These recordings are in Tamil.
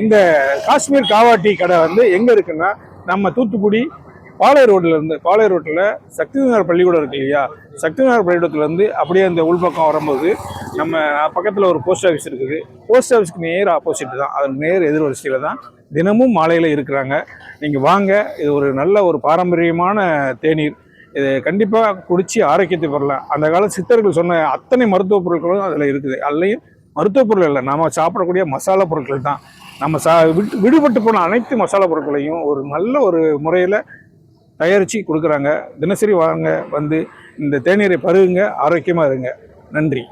இந்த காஷ்மீர் காவா டீ கடை வந்து எங்க இருக்குன்னா நம்ம தூத்துக்குடி பாளை ரோட்ல இருந்து பாளை ரோட்ல சக்தி நகர் பள்ளிக்கூடம் இருக்கு இல்லையா? சக்தி நகர் பள்ளிக்கூடத்துல இருந்து அப்படியே அந்த உள்பக்கம் வரும்போது நம்ம பக்கத்துல ஒரு போஸ்ட் ஆஃபீஸ் இருக்குது. போஸ்ட் ஆஃபீஸ்க்கு நேர் ஆப்போசிட் தான். அதன் நேர் எதிர்வரிசையில தான் தினமும் மாலையில இருக்கிறாங்க. நீங்க வாங்க இது ஒரு நல்ல ஒரு பாரம்பரியமான தேநீர். இது கண்டிப்பாக குடித்து ஆரோக்கியத்தை பெறலாம். அந்த கால சித்தர்கள் சொன்ன அத்தனை மருத்துவ பொருட்களும் அதில் இருக்குது. அதுலேயும் மருத்துவ பொருள் இல்லை. நம்ம சாப்பிடக்கூடிய மசாலா பொருட்கள் தான். நம்ம சா விட்டு விடுபட்டு போன அனைத்து மசாலா பொருட்களையும் ஒரு நல்ல ஒரு முறையில் தயாரித்து கொடுக்குறாங்க. தினசரி வாங்க வந்து இந்த தேநீரை பருகுங்க. ஆரோக்கியமாக இருங்க. நன்றி.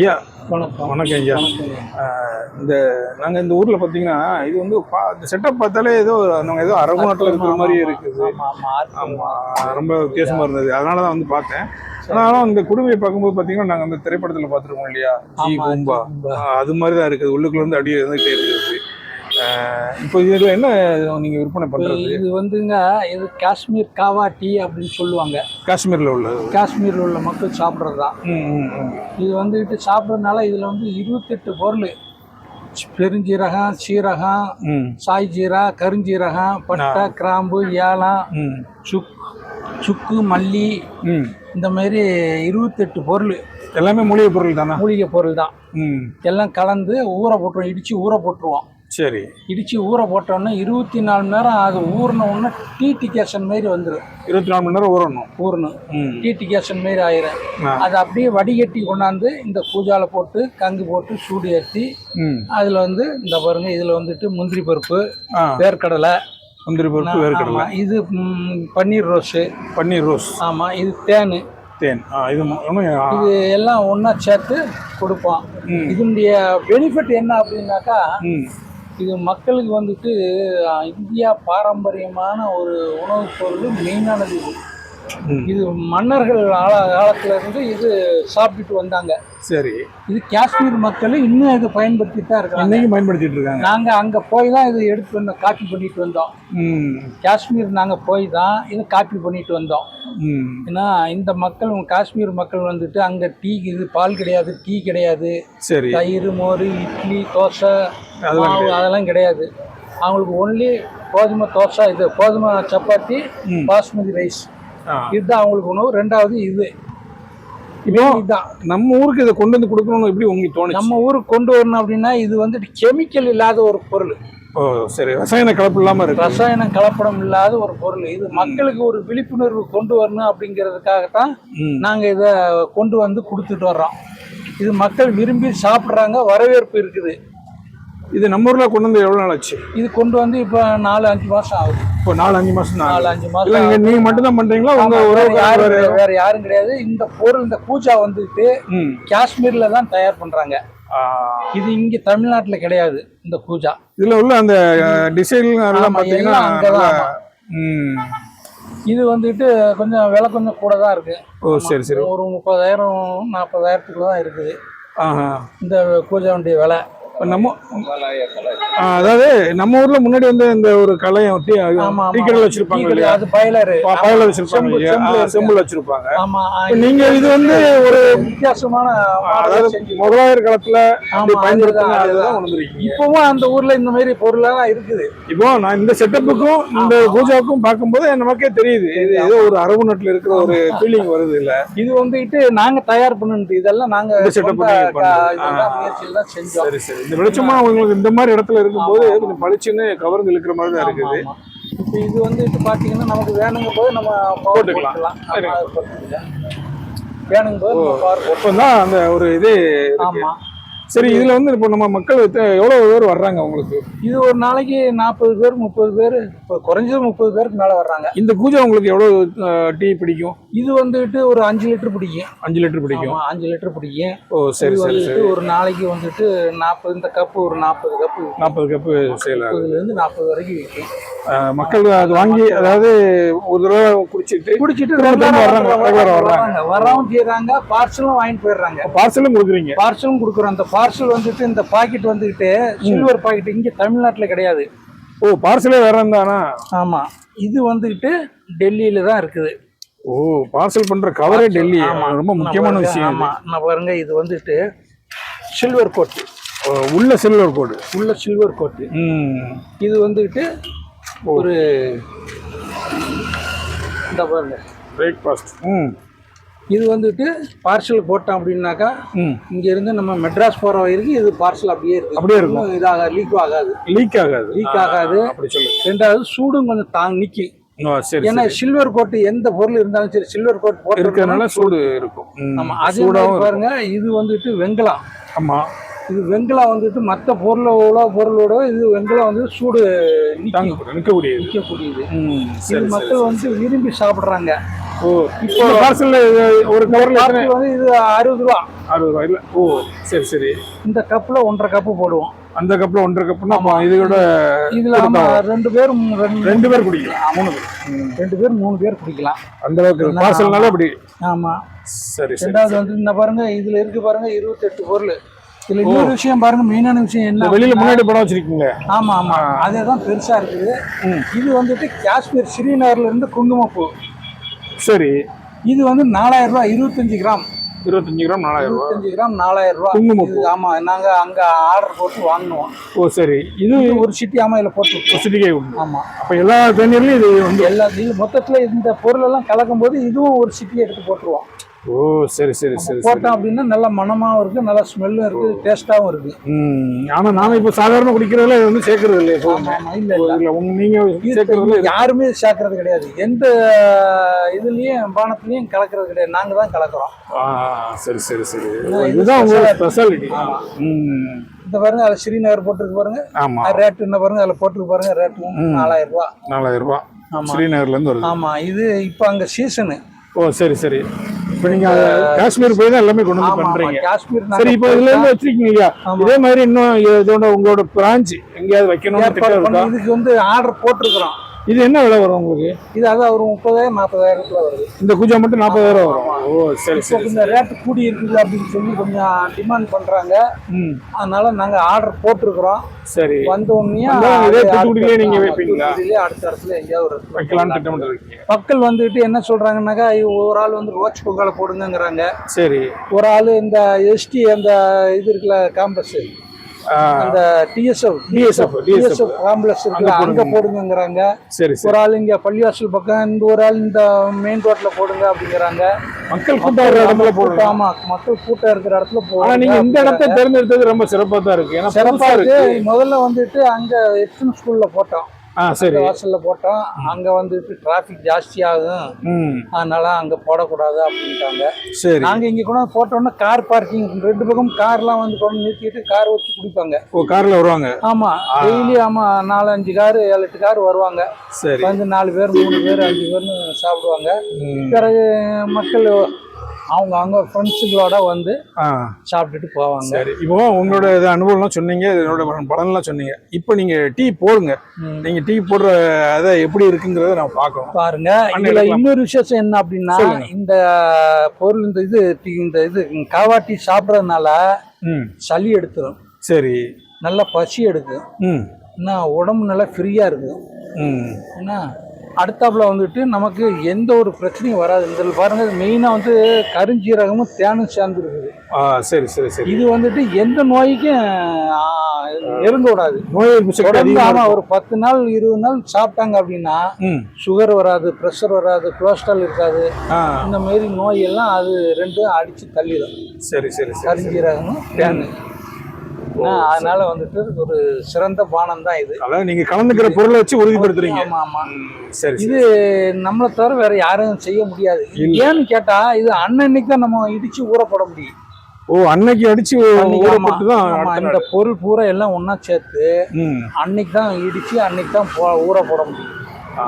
ஐயா வணக்கம். வணக்கம் ஐயா. இந்த நாங்கள் இந்த ஊரில் பார்த்தீங்கன்னா இது வந்து பா செட்டப் பார்த்தாலே ஏதோ நாங்கள் ஏதோ அரபு நாட்டில் இருக்கிற மாதிரி இருக்குது. ஆமா ஆமா ஆமாம் ரொம்ப வித்தியாசமா இருந்தது. அதனால தான் வந்து பார்த்தேன். ஆனாலும் இந்த குடுமையை பார்க்கும்போது பார்த்தீங்கன்னா நாங்கள் அந்த திரைப்படத்தில் பார்த்துருக்கோம் இல்லையா? ஜி பூம்பா அது மாதிரி தான் இருக்குது. உள்ளுக்குள்ள இருந்து அப்படியே இருந்துகிட்டே இருக்குது. இப்போ இதில் என்ன நீங்கள் விற்பனை பண்ணுறது இது வந்துங்க இது காஷ்மீர் காவா டீ அப்படின்னு சொல்லுவாங்க. காஷ்மீரில் உள்ளது காஷ்மீரில் உள்ள மக்கள் சாப்பிட்றது தான். இது வந்துட்டு சாப்பிட்றதுனால இதில் வந்து இருபத்தெட்டு பொருள். பெருஞ்சீரகம் சீரகம் சாய் ஜீரா கருஞ்சீரகம் பட்டை கிராம்பு ஏலம் சுக் சுக்கு மல்லி இந்த மாதிரி இருபத்தெட்டு பொருள். எல்லாமே மூலிகை பொருள் தானே? மூலிகை பொருள் தான். எல்லாம் கலந்து ஊற போட்டுருவோம் இடித்து ஊற போட்டுருவோம். சரி. இடித்து ஊற போட்டோன்னே இருபத்தி நாலு மணி நேரம் அது ஊறின உடனே டீ டிகேஷன் மாரி வந்துடும் இருபத்தி நாலு மணி நேரம் ஊறணும். ஊறணும். ம். டீ டிகேஷன் மாரி ஆயிரும். அதை அப்படியே வடிகட்டி கொண்டாந்து இந்த பூஜால போட்டு கங்கு போட்டு சூடு ஏற்றி அதில் வந்து இந்த பாருங்க இதில் வந்துட்டு முந்திரி பருப்பு வேர்க்கடலை. முந்திரி பருப்பு வேர்க்கடலை. இது பன்னீர் ரோஸு பன்னீர் ரோஸ் ஆமாம் இது தேன். தேன். இது இது எல்லாம் ஒன்றா சேர்த்து கொடுப்போம். இதனுடைய பெனிஃபிட் என்ன அப்படின்னாக்கா ம். இது மக்களுக்கு வந்துட்டு இந்தியா பாரம்பரியமான ஒரு உணவுப் பொருள் மெயினானது இது. இது மன்னர்கள் கால காலத்துல இருந்து இது சாப்பிட்டுட்டு வந்தாங்க. சரி. இது காஷ்மீர் மக்கள் இன்னும் இதை பயன்படுத்திட்டு தான் இருக்காங்க. இன்னைக்கும் பயன்படுத்திட்டு இருக்காங்க. நாங்க அங்க போய் தான் இதை எடுத்து வந்தோம் காப்பி பண்ணிட்டு வந்தோம். காஷ்மீர் நாங்க போய் தான் இதை காப்பி பண்ணிட்டு வந்தோம். ஏன்னா இந்த மக்கள் காஷ்மீர் மக்கள் வந்துட்டு அங்க டீ இது பால் கிடையாது டீ கிடையாது. சரி. தயிர் மோர் இட்லி தோசை அதெல்லாம் கிடையாது. அவங்களுக்கு ஒன்லி கோதுமை தோசை இது கோதுமை சப்பாத்தி. பாஸ்மதி ரைஸ். இதுதான் அவங்களுக்கு உணவு. ரெண்டாவது இது. இப்போ இதுதான் நம்ம ஊருக்கு இதை கொண்டு வந்து கொடுக்கணும்னு எப்படி உங்களுக்கு தோணுச்சு? நம்ம ஊருக்கு கொண்டு வரணும் அப்படின்னா இது வந்துட்டு கெமிக்கல் இல்லாத ஒரு பொருள். ஓ சரி. ரசாயன கலப்பு இல்லாம இருக்கு. ரசாயனம் கலப்படம் இல்லாத ஒரு பொருள். இது மக்களுக்கு ஒரு விழிப்புணர்வு கொண்டு வரணும் அப்படிங்கிறதுக்காகத்தான் ம். நாங்க இதை கொண்டு வந்து கொடுத்துட்டு வர்றோம். இது மக்கள் விரும்பி சாப்பிட்றாங்க வரவேற்பு இருக்குது. இது நம்ம ஊர்ல கொண்டு வந்து எவ்வளவு நாள் ஆச்சு? இது கொண்டு வந்து இப்போ நாலு அஞ்சு மாசம் ஆகுது. இப்போ நாலு அஞ்சு தான் நாலு. அஞ்சு இல்ல மாசம் நீங்க நீங்க மட்டும் தான் பண்றீங்களா? உங்க ஆமா, ஒரு வேற யாரும் கிடையாது, வேற யாரும் கிடையாது. இந்த பொருள் இந்த பூஜா வந்துட்டு காஷ்மீர்ல தான் தயார் பண்றாங்க. ஆ, இது இங்க தமிழ்நாட்டுல கிடையாது இந்த பூஜா. இதுல உள்ள அந்த டிசைன் எல்லாம் நல்லா- ஆமா. ம். இது வந்துட்டு கொஞ்சம் விலை கொஞ்சம் கூட தான் இருக்கு. ஓ சரி சரி. ஒரு முப்பதாயிரம் நாற்பதாயிரத்துக்குள்ள தான் இருக்குது. இந்த பூஜா வண்டி விலை. இப்ப நம்ம அதாவது நம்ம ஊர்ல முன்னாடி வந்து இந்த ஒரு கலையம் டீ ஆமா, டீ ஆமா. கடையில் வச்சிருப்பாங்க அது பயலரு. பா- பயல வச்சிருப்பாங்க செம்பு- இல்லையா? செம்புல ஆ, இருக்கு. செம்புல வச்சிருப்பாங்க. நீங்க இது வந்து ஒரு வித்தியாசமான அதாவது முதலாயிர காலத்துல அப்படி ஆமா, பயன்படுத்தின அதுதான், அதுதான் அதுதான். உணர்ந்துருக்கீங்க. இப்பவும் அந்த ஊர்ல இந்த மாதிரி பொருளெல்லாம் இருக்குது. இப்போ நான் இந்த செட்டப்புக்கும் இந்த பூஜாவுக்கும் பார்க்கும்போது நமக்கே தெரியுது. இது ஏதோ ஒரு அரபு நாட்டுல இருக்கிற ஒரு ஃபீலிங் வருது இல்ல. இது வந்துட்டு நாங்க தயார் பண்ணுனது இதெல்லாம் நாங்க தான் செஞ்சோம். சரி சரி. இந்த வெளிச்சமா உங்களுக்கு இந்த மாதிரி இடத்துல இருக்கும்போது கொஞ்சம் பளிச்சுன்னு கவர்ந்து இழுக்கிற மாதிரி தான் இருக்குது. இப்ப இது வந்துட்டு பாத்தீங்கன்னா நமக்கு வேணுங்கும் போது நம்ம போட்டுக்கலாம். வேணுங்கும் போது போட்டுக்கலாம். அப்பதான் அந்த ஒரு இது இருக்கு. சரி இதுல வந்து இப்போ நம்ம மக்கள் எவ்வளவு பேர் வர்றாங்க உங்களுக்கு? இது ஒரு நாளைக்கு நாற்பது பேர் முப்பது பேர் இப்போ குறைஞ்சது முப்பது பேருக்கு மேல வர்றாங்க. இந்த பூஜா உங்களுக்கு எவ்வளவு டீ பிடிக்கும்? இது வந்துட்டு ஒரு அஞ்சு லிட்டர் பிடிக்கும். அஞ்சு லிட்டர் பிடிக்கும். அஞ்சு லிட்டர் பிடிக்கும். ஓ சரி சரி ஒரு நாளைக்கு வந்துட்டு நாற்பது இந்த கப்பு ஒரு நாற்பது கப்பு நாற்பது கப்பு சேல் ஆகுது முப்பதுல இருந்து நாற்பது வரைக்கும் விற்கும் மக்கள் அது வாங்கி அதாவது ஒரு தடவை குடிச்சிட்டு குடிச்சிட்டு regular வர்றாங்க, regular வர்றாங்க. வரவும் செய்யறாங்க பார்சலும் வாங்கிட்டு போயிடுறாங்க. பார்சலும் கொடுக்குறீங்க. பார்சலும் கொடுக்குறோம். அந்த பார்சல் வந்துட்டு இந்த பாக்கெட் வந்துட்டு சில்வர் பாக்கெட் இங்க தமிழ்நாட்டுல கிடையாது. ஓ பார்சலே வேற இருந்தானா ஆமா. இது வந்துட்டு டெல்லியில தான் இருக்குது. ஓ பார்சல் பண்ற கவரே டெல்லி. ரொம்ப முக்கியமான விஷயம் ஆமா. நான் பாருங்க இது வந்துட்டு சில்வர் கோட்டு உள்ள சில்வர் கோடு உள்ள சில்வர் கோட்டு இது வந்துட்டு ஒரு இந்த பாருங்க. பிரேக்ஃபாஸ்ட் ம். இது வந்துட்டு பார்சல் போட்டோம் அப்படின்னாக்கா ம். இங்க இருந்து நம்ம மெட்ராஸ் போற வரைக்கும் இது பார்சல் அப்படியே இருக்கு. அப்படியே இருக்கும். இதாகாது லீக் ஆகாது. லீக் ஆகாது. Leak ஆகாது. அப்படி சொல்லு ரெண்டாவது சூடும் கொஞ்சம் தாங்க சரி ஏன்னா சில்வர் கோட் எந்த பொருள் இருந்தாலும் சரி சில்வர் கோட் போட்டு இருக்கிறதுனால சூடு இருக்கும். ம். ஆமா அதே பாருங்க இது வந்துட்டு வெங்கலம். இருக்கும். இது வெங்கலம் வந்துட்டு மற்ற பொருளோட பொருளோட இது வெங்கலம் வந்து சூடு தாங்க நிற்கக்கூடியது இது மக்கள் வந்து விரும்பி சாப்பிடுறாங்க. ஓ இப்போ பார்சல்ல ஒரு கவர்ல பார்சல் வந்து இது அறுபது ரூபா. அறுபது ரூபாய் இல்ல. ஓ சரி சரி. இந்த கப்ல ஒன்றரை கப்பு போடுவோம். அந்த கப்ல ஒன்றரை கப்புனா இதோட இதுல ஆமா ரெண்டு பேர் ரெண்டு பேர் குடிக்கலாம் மூணு பேர். ரெண்டு பேர் மூணு பேர் குடிக்கலாம். அந்த அளவுக்கு பார்சல்னால அப்படி. ஆமா. சரி சரி ரெண்டாவது வந்து இந்த பாருங்க இதுல இருக்கு பாருங்க இருபத்தெட்டு பொருள். இதுல இன்னொரு விஷயம் பாருங்க மெயினான விஷயம் என்ன வெளியில முன்னாடி படம் வச்சிருக்கீங்க ஆமா ஆமா. அதே தான் பெருசா இருக்குது. இது வந்துட்டு காஷ்மீர் ஸ்ரீநகர்ல இருந்து குங்குமப்பூ சரி. இது வந்து நாலாயிரம் ரூபாய் இருபத்தஞ்சு கிராம். இருபத்தஞ்சு கிராம் நாலாயிரம் இருபத்தஞ்சு கிராம் நாலாயிரம் ரூபாய் குங்குமப்பூ. ஆமா நாங்க அங்க ஆர்டர் போட்டு வாங்கினோம். ஓ சரி. இது ஒரு சிட்டி ஆமா இதுல போட்டு விட்டோம். சிட்டிகை உண்டு ஆமா. அப்ப எல்லா தண்ணீர்லயும் இது வந்து எல்லா மொத்தத்துல இந்த பொருள் எல்லாம் கலக்கும் போது இதுவும் ஒரு சிட்டி எடுத்து போட்டுருவோம். ஓ சரி சரி சரி போட்டோம் அப்படின்னா நல்ல மனமாவும் இருக்கு நல்ல ஸ்மெல்லும் இருக்கு டேஸ்டாவும் இருக்கு. ம் ஆனா நாம இப்ப சாதாரண குடிக்கிறதுல இது வந்து சேர்க்கறது இல்லை எப்பவுமே ஆமா இல்ல இல்ல. இல்ல உங்க நீங்க இது சேர்க்கறதுல இது- யாருமே சேர்க்கறது கிடையாது. எந்த இதுலயும் பானத்துலயும் கலக்கிறது கிடையாது. நாங்க தான் கலக்குறோம். சரி சரி சரி. இது இதுதான் உங்களோட. ஸ்பெஷாலிட்டி இந்த பாருங்க அதுல ஸ்ரீநகர் போட்டிருக்கு பாருங்க. ஆமா. ரேட் என்ன பாருங்க அதுல போட்டிருக்கு பாருங்க ரேட் நாலாயிரம் ரூபாய் நாலாயிரம் ரூபாய். ஸ்ரீநகர்ல இருந்து வருது. ஆமா இது இப்ப அங்க சீசனு ஓ சரி சரி. இப்போ நீங்க காஷ்மீர் போய் தான் எல்லாமே கொண்டு வந்து பண்றீங்க. காஷ்மீர் சரி இப்போ இதுல இருந்து வச்சிருக்கீங்க. இதே மாதிரி இன்னும் இதோட உங்களோட பிரான்ச் எங்கேயாவது இருக்கா இதுக்கு வந்து ஆர்டர் போட்டிருக்கிறோம். இது என்ன விலை வரும் உங்களுக்கு? இது அதான் ஒரு முப்பதாயிரம் நாற்பதாயிரத்துல வருது. இந்த பூஜா மட்டும் நாற்பதாயிரம் வரும். ஓ சரி சரி இந்த ரேட் கூடி இருக்குது அப்படின்னு சொல்லி கொஞ்சம் டிமாண்ட் பண்றாங்க. ம். அதனால நாங்க ஆர்டர் போட்டிருக்கிறோம். சரி. வந்த உடனே இதே தூத்துக்குடியிலே அடுத்த- நீங்க வைப்பீங்களா? அடுத்த இடத்துல எங்கேயாவது ஒரு வைக்கலாம்னு திட்டம் இருக்கீங்க. மக்கள் வந்துட்டு என்ன சொல்றாங்கன்னாக்கா ஒரு ஆள் வந்து ரோச் பொங்கலை போடுங்கங்கிறாங்க. சரி. ஒரு ஆள் இந்த எஸ்டி அந்த இது இருக்குல்ல காம்ப்ளெக்ஸ் ஆ, அந்த டிஎஸ்எஃப் DSF, டிஎஸ்எஃப் காம்ப்ளெக்ஸ் இருக்குல்ல அங்க போடுங்கங்கிறாங்க. சரி ஒரு ஆள் இங்க பள்ளிவாசல் பக்கம் இந்த ஒரு ஆள் இந்த மெயின் ரோட்ல போடுங்க அப்படிங்கிறாங்க. மக்கள் கூட்டம் இடத்துல போடலாம் ஆமா மக்கள் கூட்டம் இருக்கிற இடத்துல ஆனா போடுங்க நீங்க இந்த இடத்த தேர்ந்தெடுத்தது ரொம்ப சிறப்பா தான் இருக்கு. ஏன்னா சிறப்பா இருக்கு. இருக்கு. முதல்ல வந்துட்டு அங்க எக்ஸன் ஸ்கூல்ல போட்டோம். சரி. வாசல்ல போட்டோம் அங்க வந்துட்டு டிராஃபிக் ஜாஸ்தி ஆகும் ம். அதனால அங்க போடக்கூடாது அப்படின்ட்டாங்க. சரி. நாங்க இங்க கூட போட்டோம்னா கார் பார்க்கிங் ரெண்டு பக்கம் கார்லாம் வந்து கொண்டு நிறுத்திட்டு கார் வச்சு குடிப்பாங்க. ஓ கார்ல வருவாங்க? ஆமா. டெய்லி ஆமா நாலு அஞ்சு கார் ஏழு எட்டு கார் வருவாங்க. சரி. வந்து நாலு பேர் மூணு பேர் அஞ்சு பேர்னு சாப்பிடுவாங்க. பிறகு மக்கள் அவங்க அவங்க ஃப்ரெண்ட்ஸுங்களோட வந்து சாப்பிட்டுட்டு போவாங்க. சரி. இப்போ உங்களோட இது அனுபவம்லாம் சொன்னீங்க இதனோட பலன்லாம் சொன்னீங்க. இப்போ நீங்க டீ போடுங்க. ம். நீங்க டீ போடுற அதை எப்படி இருக்குங்கிறத நான் பார்க்கணும். பாருங்க இதுல. இன்னொரு விசேஷம் என்ன அப்படின்னா. இந்த பொருள் இந்த இது இந்த இது காவா டீ சாப்பிட்றதுனால சளி எடுத்துரும். சரி. நல்லா பசி எடுக்கும். என்ன உடம்பு நல்லா ஃப்ரீயா இருக்கும் என்ன அடுத்தாப்புல வந்துட்டு நமக்கு எந்த ஒரு பிரச்சனையும் வராது. இதில் பாருங்க மெயினாக வந்து கருஞ்சீரகமும் தேனும் சேர்ந்து இருக்குது. ஆ சரி சரி சரி. இது வந்துட்டு எந்த நோய்க்கும் நெருங்க விடாது. நோய் எதிர்ப்பு. ஒரு பத்து நாள் இருபது நாள் சாப்பிட்டாங்க அப்படின்னா சுகர் வராது ப்ரெஷர் வராது கொலஸ்ட்ரால் இருக்காது. இந்த மாரி நோய் எல்லாம் அது ரெண்டும் அடிச்சு தள்ளிடும். சரி சரி சரி கருஞ்சீரகமும் தேனு அதனால வந்துட்டு ஒரு சிறந்த பானம் தான் இது. அதாவது நீங்க கலந்துக்கிற பொருளை வச்சு உறுதிப்படுத்துறீங்க. ஆமா ஆமா. சரி இது நம்மளை தவிர வேற யாரும் செய்ய முடியாது. ஏன்னு கேட்டா இது அன்னன்னைக்கு தான் நம்ம இடிச்சு ஊற போட முடியும். ஓ அன்னைக்கு அடிச்சு ஊறப்பட்டு தான் இந்த. பொருள் பூரா எல்லாம் ஒண்ணா சேர்த்து அன்னைக்கு தான் இடிச்சு அன்னைக்கு தான் போ- ஊற போட முடியும்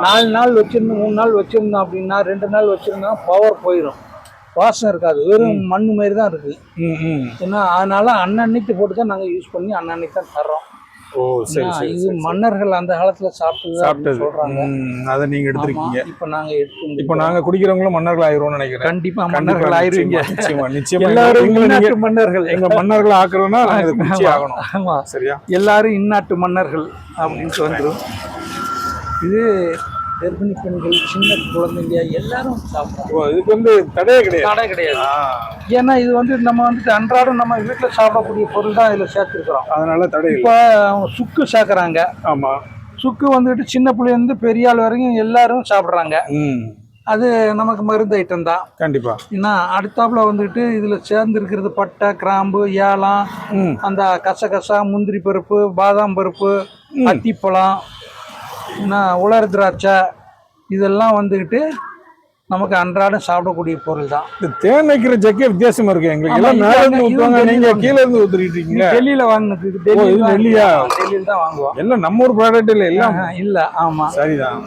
நாலு நாள் வச்சிருந்தோம் மூணு நாள் வச்சிருந்தோம் அப்படின்னா ரெண்டு நாள் வச்சிருந்தோம் பவர் போயிடும் வாசம் இருக்காது. வெறும் மண் மாதிரி தான் இருக்கு ம் ம். ஏன்னா அதனால அன்னன்னைக்கு போட்டு தான் நாங்கள் யூஸ் பண்ணி அன்னன்னைக்கு தான் தர்றோம். ஓ சரி இது மன்னர்கள் அந்த காலத்துல சாப்பிட்டது அப்படின்னு சாப்பிட்டது. சொல்றாங்க. அதை நீங்க எடுத்திருக்கீங்க. இப்ப நாங்க எடுத்து இப்போ நாங்க குடிக்கிறவங்களும் மன்னர்கள் ஆயிருவோம்னு நினைக்கிறேன். கண்டிப்பா மன்னர்கள் ஆயிருவீங்க. நிச்சயமா, நிச்சயமா. எல்லாரும் மன்னர்கள். எங்க மன்னர்கள் ஆக்குறோம்னா நாங்க இதை குடிச்சே ஆகணும். ஆமா. சரியா? எல்லாரும் இந்நாட்டு மன்னர்கள் அப்படின்ட்டு வந்துடும் இது கர்ப்பிணி பெண்கள் சின்ன குழந்தைங்க எல்லாரும் சாப்பிடுறாங்க ஓ இதுக்கு வந்து தடையே கிடையாது. தடை கிடையாது. ஏன்னா இது வந்து நம்ம வந்துட்டு அன்றாடம் நம்ம வீட்டில் சாப்பிடக்கூடிய பொருள் தான் இதில் சேர்த்துருக்குறோம். அதனால தடை இப்போ சுக்கு சேர்க்குறாங்க. ஆமா. சுக்கு வந்துட்டு சின்ன பிள்ளைலேருந்து பெரிய ஆள் வரைக்கும் எல்லாரும் சாப்பிட்றாங்க. அது நமக்கு மருந்து ஐட்டம் தான். கண்டிப்பா. ஏன்னா அடுத்தாப்புல வந்துட்டு இதில் சேர்ந்துருக்கிறது பட்டை கிராம்பு ஏலம் அந்த கசகசா முந்திரி பருப்பு பாதாம் பருப்பு அத்திப்பழம் என்ன உலர் திராட்சை இதெல்லாம் வந்துக்கிட்டு நமக்கு அன்றாடம் சாப்பிடக்கூடிய பொருள் தான் இந்த தேன் வைக்கிற ஜக்கே வித்தியாசமா இருக்கு எங்களுக்கு. எல்லாம் இது மேல இருந்து ஊத்துவாங்க இது நீங்க கீழ இருந்து இருக்கீங்க டெல்லியில வாங்கினது இது டெல்லியில இது தான் டெல்லியா? டெல்லியில தான் வாங்குவோம் எல்லாம் நம்ம ஒரு ப்ராடக்ட் இல்ல எல்லாம் இல்ல ஆமா. சரிதான்.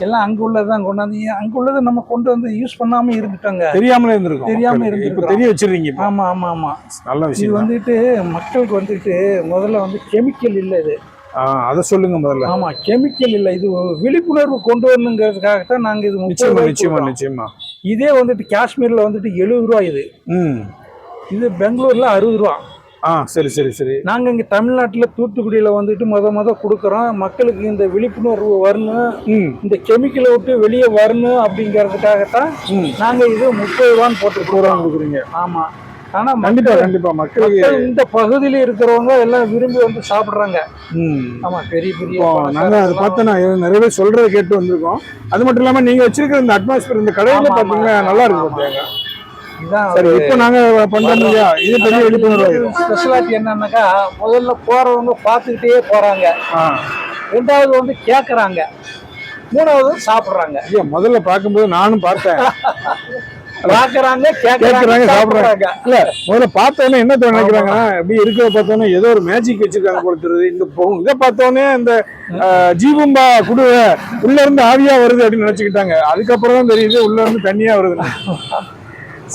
எல்லாம் அங்க உள்ளதான் கொண்டாந்து அங்க உள்ளதை நம்ம கொண்டு வந்து யூஸ் பண்ணாம இருந்துட்டோங்க. தெரியாமலே இருந்திருக்கும் தெரியாம மக்களுக்கு. இப்ப. தெரிய வச்சிருக்கீங்க ஆமா ஆமா ஆமா. நல்ல இது விஷயம் தான். வந்துட்டு மக்களுக்கு வந்துட்டு முதல்ல வந்து கெமிக்கல் இல்லை இது. அதை சொல்லுங்க முதல்ல. ஆமா கெமிக்கல் இல்லை இது விழிப்புணர்வு கொண்டு வரணுங்கிறதுக்காகத்தான் நாங்க இது நிச்சயமா நிச்சயமா கொடுக்குறோம். நிச்சயமா. இதே வந்துட்டு காஷ்மீர்ல வந்துட்டு எழுபது ரூபா இது. ம். இது பெங்களூர்ல அறுபது ரூபா. ஆ சரி சரி சரி. நாங்க இங்க தமிழ்நாட்டுல தூத்துக்குடியில வந்துட்டு முத முத கொடுக்குறோம். மக்களுக்கு இந்த விழிப்புணர்வு வரணும். ம். இந்த கெமிக்கலை விட்டு வெளியே வரணும் அப்படிங்கிறதுக்காகத்தான் ம். நாங்க இது முப்பது ரூபான்னு போட்டு ரூபா கொடுக்குறீங்க. ஆமா. ஆனா கண்டிப்பா கண்டிப்பா. மக்கள் இந்த பகுதியில இருக்கிறவங்க எல்லாம் விரும்பி வந்து சாப்பிடுறாங்க. ஆமா பெரிய பெரிய நாங்க அதை பார்த்தோன்னா நிறைய பேர் சொல்றதை கேட்டு வந்திருக்கோம். அது மட்டும் இல்லாம நீங்க வச்சிருக்கிற இந்த அட்மாஸ்பியர் இந்த கடையில பாத்தீங்கன்னா. நல்லா இருக்கு பாத்தீங்க இதான் சரி இப்போ நாங்க பண்றோம் இல்லையா? இது பெரிய விழிப்புணர்வு. ஸ்பெஷாலிட்டி என்னன்னாக்கா முதல்ல போறவங்க பார்த்துக்கிட்டே போறாங்க. ரெண்டாவது வந்து கேட்கறாங்க மூணாவது சாப்பிடுறாங்க. ஐயா முதல்ல பார்க்கும்போது நானும் பார்த்தேன். பாக்குறாங்க கேட்கறாங்க சாப்பிடுறாங்க. இல்ல முதல்ல பார்த்தோன்னே என்ன தோணு நினைக்கிறாங்கன்னா எப்படி இருக்கிறத பார்த்தோன்னே ஏதோ ஒரு மேஜிக் வச்சிருக்காங்க தெரியுது. இந்த இதை பார்த்தோன்னே இந்த ஜீவம்பா குடுவ உள்ள இருந்து ஆவியா வருது அப்படின்னு நினைச்சுக்கிட்டாங்க. அதுக்கப்புறம் தான் தெரியுது உள்ள இருந்து தண்ணியா வருது.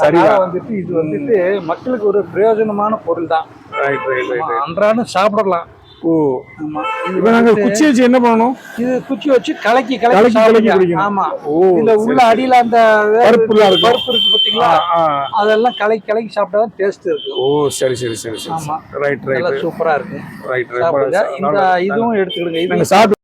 சரியா வந்துட்டு இது வந்துட்டு மக்களுக்கு ஒரு பிரயோஜனமான பொருள் தான் ரைட் ரைட் ரைட் ஆமா, அன்றாடம் சாப்பிடலாம். ஓ. இப்போ நாங்க வந்துட்டு- குச்சி வச்சு என்ன பண்ணணும்? இது குச்சி வச்சு கலக்கி கலக்கி கலக்கி குடிக்கணும். ஆமா. ஓ இதுல உள்ள அடியில அந்த பருப்புலாம் இருக்கும். பருப்பு இருக்கு ஆ. அதெல்லாம் கலக்கி கலக்கி சாப்பிட்டா டேஸ்ட் இருக்கு. ஓ சரி சரி சரி சரி. ஆமா. ரைட் ரைட் நல்லா சூப்பரா இருக்கு. ரைட் ரைட் இந்த இதுவும் எடுத்துக்கிடுங்க. இது சாப்பிட்டு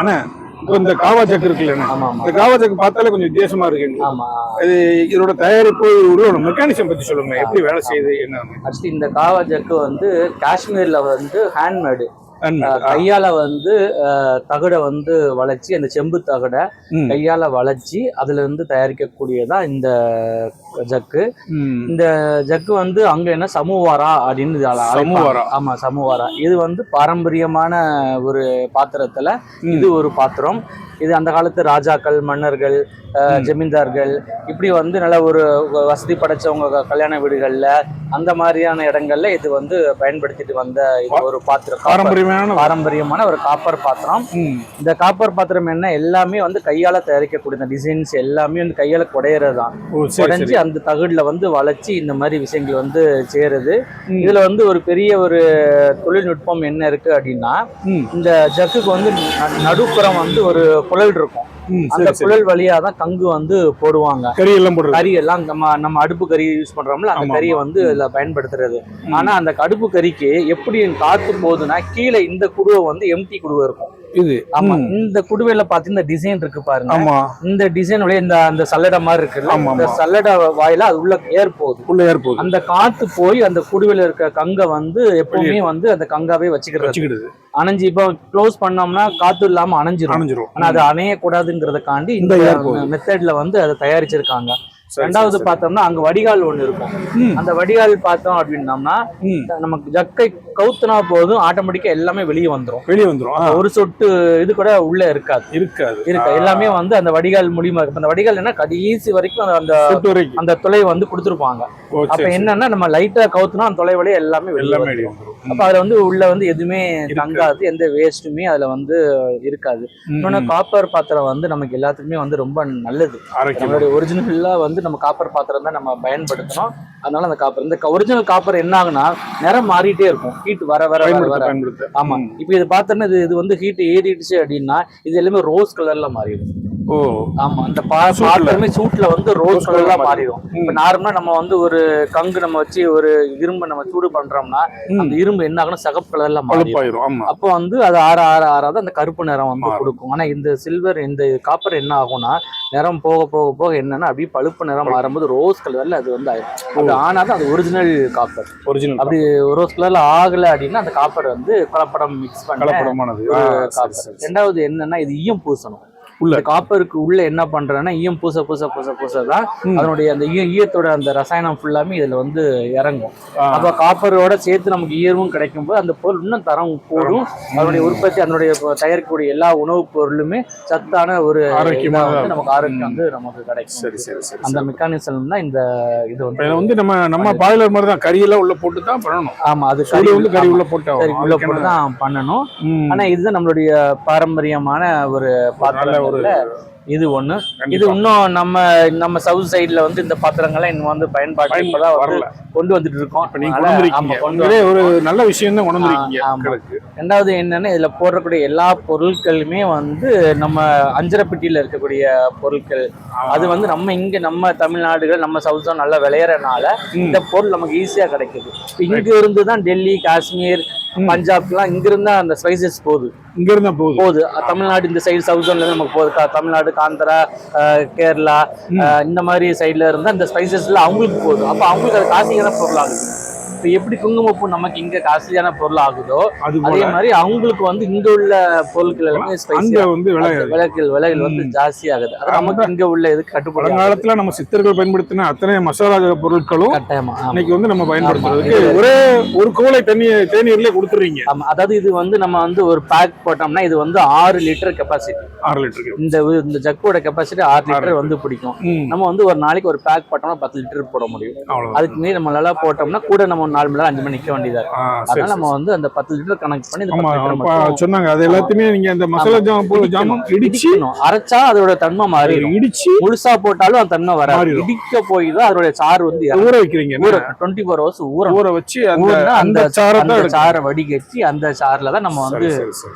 அண்ணா இந்த காவா ஜக்கு இருக்குல்ல. இந்த காவா ஜக்கு பார்த்தாலே கொஞ்சம் வித்தியாசமா இருக்கு. இது இதோட தயாரிப்பு உருவம் மெக்கானிசம் பத்தி சொல்லுங்க. எப்படி வேலை செய்யுது என்னன்னு ஆக்சுவலி இந்த காவா ஜக்கு வந்து காஷ்மீர்ல வந்து ஹேண்ட்மேடு. கையால வந்து தகடை வந்து வளைச்சி அந்த செம்பு தகடை. கையால வளைச்சி அதுல இருந்து தயாரிக்கக்கூடியதான் இந்த ஜக்கு. இந்த ஜக்கு வந்து அங்க என்ன சமூவாரா அப்படின்னு. சமூவாரா. ஆமா சமூவாரா இது வந்து பாரம்பரியமான ஒரு பாத்திரத்துல. இது ஒரு பாத்திரம் இது அந்த காலத்து ராஜாக்கள் மன்னர்கள் ஜமீன்தார்கள் இப்படி வந்து நல்ல ஒரு வசதி படைச்சவங்க கல்யாண வீடுகள்ல அந்த மாதிரியான இடங்கள்ல இது வந்து பயன்படுத்திட்டு வந்த இது ஒரு பாத்திரம் பாரம்பரியமான பாரம்பரியமான ஒரு காப்பர் பாத்திரம். இந்த காப்பர் பாத்திரம் என்ன எல்லாமே வந்து கையால தயாரிக்கக்கூடிய டிசைன்ஸ் எல்லாமே வந்து கையால குடையிறது தான் அந்த தகடுல வந்து வளைச்சி இந்த மாதிரி விஷயங்கள் வந்து சேருது. இதுல வந்து ஒரு பெரிய ஒரு தொழில்நுட்பம் என்ன இருக்கு அப்படின்னா. இந்த ஜக்குக்கு வந்து நடுப்புறம் வந்து ஒரு குழல் இருக்கும். அந்த குழல் வழியா தான் கங்கு வந்து போடுவாங்க. கறி எல்லாம் கறி எல்லாம் நம்ம நம்ம அடுப்பு கறி யூஸ் பண்றோம்ல அந்த கறியை. வந்து இதுல பயன்படுத்துறது. ஆனா அந்த அடுப்பு கறிக்கு எப்படி காத்து போகுதுன்னா கீழே இந்த குடுவை வந்து எம்டி குடுவை இருக்கும். இது. ஆமா. இந்த குடுவையில பாத்தீங்கன்னா டிசைன் இருக்கு பாருங்க. ஆமா. இந்த டிசைன் வழியா இந்த அந்த சல்லடை மாதிரி இந்த ஆமா. சல்லடை வாயில அது உள்ள ஏர் போகுது. உள்ள ஏர் போகுது. அந்த காத்து போய் அந்த குடுவையில இருக்க கங்கை வந்து எப்பவுமே வந்து அந்த கங்காவே வச்சுக்கிறது. வச்சுக்கிடுது அணைஞ்சு இப்போ க்ளோஸ் பண்ணோம்னா காத்து இல்லாம அணைஞ்சிரும். அணைஞ்சிரும். ஆனா அது அணையக்கூடாதுங்கிறதுக்காண்டி இந்த இந்த. மெத்தட்ல வந்து அதை தயாரிச்சிருக்காங்க. சரி, ரெண்டாவது பார்த்தோம்னா அங்க வடிகால் ஒண்ணு இருக்கும். அந்த வடிகால் பார்த்தோம் அப்படின்னோம்னா ம். நமக்கு ஜக்கை கவுத்துனா போதும் ஆட்டோமேட்டிக்கா எல்லாமே வெளியே வந்துரும். வெளியே வந்துரும். ஆ, ஒரு சொட்டு இது கூட உள்ள இருக்காது. இருக்காது. இருக்கு எல்லாமே வந்து அந்த வடிகால் மூலியமா இருக்கு அந்த வடிகால் என்ன கடைசி வரைக்கும் அந்த- அந்த துளை வந்து கொடுத்துருப்பாங்க. அப்ப. என்னன்னா நம்ம லைட்டா கவுத்துனா அந்த தொலை வழியா எல்லாமே வெளியே எல்லாமே வந்துரும். வெளியே வந்துரும். ம். அப்ப அதுல வந்து உள்ள வந்து எதுவுமே தங்காது எந்த வேஸ்ட்டுமே அதுல வந்து இருக்காது. இன்னொன்னு. காப்பர் பாத்திரம் வந்து நமக்கு எல்லாத்துக்குமே வந்து ரொம்ப நல்லது. நம்மளுடைய ஒரிஜினலா வந்து நம்ம காப்பர் பாத்திரம் தான் நம்ம பயன்படுத்தணும். அதனால அந்த காப்பர் இந்த ஒரிஜினல் காப்பர் என்ன ஆகுனா நிறம் மாறிட்டே இருக்கும். ஹீட் வர வர வர ஆமா. இப்போ இது பார்த்தோன்னா இது இது வந்து ஹீட் ஏறிடுச்சு அப்படின்னா இது எல்லாமே ரோஸ் கலர்ல மாறிடும். ஓ. ஆமா அந்த. பாத்திரமே சூட்ல. வந்து ரோஸ் colour மாறிடும். இப்ப நார்மலா நம்ம வந்து ஒரு கங்கு நம்ம வச்சு ஒரு இரும்பை நம்ம சூடு பண்றோம்னா. அந்த இரும்பு என்ன ஆகும்னா சகப்பு கலர்ல மாறிடும். அப்போ வந்து அது ஆற ஆற ஆறாத அந்த கருப்பு நிறம் வந்து. கொடுக்கும். ஆனா இந்த சில்வர் இந்த காப்பர் என்ன ஆகும்னா நிறம் போக போக போக என்னன்னா அப்படியே பழுப்பு நிறம் மாறும்போது ரோஸ் கலர்ல அது வந்து ஆயிடும் அப்படி ஆனாதான் அது ஒரிஜினல் காப்பர் ஒரிஜினல் அப்படி ரோஸ் கலர்ல ஆகல அப்படின்னா அந்த காப்பர் வந்து கலப்படம் மிக்ஸ் பண்ண கலப்படமானது. ரெண்டாவது என்னன்னா இது ஈயம் பூசணும். உள்ள. காப்பருக்கு உள்ள என்ன பண்றேன்னா ஈயம் பூச பூச பூச பூச தான். அதனுடைய அந்த ஈய ஈயத்தோட அந்த ரசாயனம் ஃபுல்லாமே இதுல வந்து இறங்கும். அப்ப காப்பரோட சேர்த்து நமக்கு ஈரமும் கிடைக்கும் போது அந்த பொருள் இன்னும் தரம் கூடும். அதனுடைய உற்பத்தி அதனுடைய தயாரிக்கக்கூடிய எல்லா உணவுப் பொருளுமே சத்தான ஒரு ஆரோக்கியமா இதா வந்து இருக்கும். நமக்கு ஆரோக்கியம் வந்து நமக்கு கிடைக்கும். சரி சரி சரி அந்த மெக்கானிசம் தான் இந்த இது வந்து வந்து நம்ம நம்ம பாய்லர் மாதிரி தான் கறியெல்லாம் உள்ள போட்டு தான் பண்ணணும். ஆமா அது சூடு வந்து கறி உள்ள போட்டு கறி. உள்ள போட்டு தான் பண்ணணும். ஆனா இதுதான் நம்மளுடைய பாரம்பரியமான ஒரு நல்ல ஒரு பாத்திரங்கள்ல இது ஒண்ணு. இது. இன்னும் நம்ம நம்ம சவுத் சைடுல வந்து இந்த பாத்திரங்கள்லாம் இன்னும் வந்து பயன்பாடு பயன் இப்பதான் வரல. கொண்டு வந்துட்டு இருக்கோம். ஒரு நல்ல விஷயம் தான் கொண்டு வந்திருக்கீங்க. ரெண்டாவது என்னன்னா இதுல போடுறக்கூடிய எல்லா பொருட்களுமே வந்து நம்ம அஞ்சரைப்பட்டியில இருக்கக்கூடிய பொருட்கள். அது வந்து நம்ம இங்க நம்ம தமிழ்நாடுகள் நம்ம சவுத் ஜோன் நல்லா விளையறனால. இந்த பொருள் நமக்கு ஈஸியா கிடைக்குது. இங்க இருந்து தான் டெல்லி காஷ்மீர் ம். பஞ்சாப்லாம் இங்க இருந்தா அந்த ஸ்பைசஸ் போகுது இங்க இருந்தா போதும். போகுது அஹ் தமிழ்நாடு இந்த சைடு சவுத் இருந்து நமக்கு போகுது க- தமிழ்நாடு காந்தரா அஹ் கேரளா இந்த மாதிரி சைடுல இருந்தா இந்த ஸ்பைசஸ்ல அவங்களுக்கு போகுது அப்ப அவங்களுக்கு அது காசியான பொருள் ஆகுது இப்ப எப்படி குங்குமப்பூ நமக்கு இங்க காஸ்ட்லியான பொருள் ஆகுதோ அது மாதிரி அவங்களுக்கு வந்து இங்க உள்ள பொருட்கள் எல்லாமே அங்க வந்து விலை விலைகள் விலைகள் வந்து ஜாஸ்தி ஆகுது. அது நமக்கு இங்க உள்ள இது கட்டுப்படி. பழங்காலத்துல நம்ம சித்தர்கள் பயன்படுத்தின அத்தனை மசாலா பொருட்களும் கட்டாயமா. இன்னைக்கு வந்து நம்ம பயன்படுத்துறதுக்கு. ஒரே ஒரு குவளை தண்ணி தேநீர்லயே கொடுத்துறீங்க. ஆமா. அதாவது இது வந்து நம்ம வந்து ஒரு பேக் போட்டோம்னா இது வந்து ஆறு லிட்டர் கெப்பாசிட்டி ஆறு லிட்டருக்கு இந்த இந்த ஜக்கோட கெப்பாசிட்டி ஆறு லிட்டர் வந்து பிடிக்கும். நம்ம வந்து ஒரு நாளைக்கு ஒரு பேக் போட்டோம்னா பத்து லிட்டர் போட முடியும். அதுக்கு மீறி நம்ம நல்லா போட்டோம்னா கூட நம்ம ஒரு நாலு மணி நேரம் அஞ்சு மணி நிக்க வேண்டியதா இருக்கு ஆ, சரி, அதனால நம்ம வந்து அந்த பத்து லிட்டர் கனெக்ட் பண்ணி சொன்னாங்க அது எல்லாத்தையுமே நீங்க அந்த மசாலா ஜாமான் ஜாமான் இடிச்சு இடிக்கணும். அரைச்சா அதோட தன்மை மாறிடும் இடிச்சு முழுசா போட்டாலும் அந்த தன்மை வராது. இடிக்க போய் தான் அதோட சாறு வந்து. ஊற வைக்கிறீங்க ஊற டுவெண்ட்டி ஃபோர் ஹவர்ஸ் ஊறணும் ஊற வச்சு அந்த சாரை. சாரை வடிகட்டி அந்த சார்ல தான் நம்ம வந்து.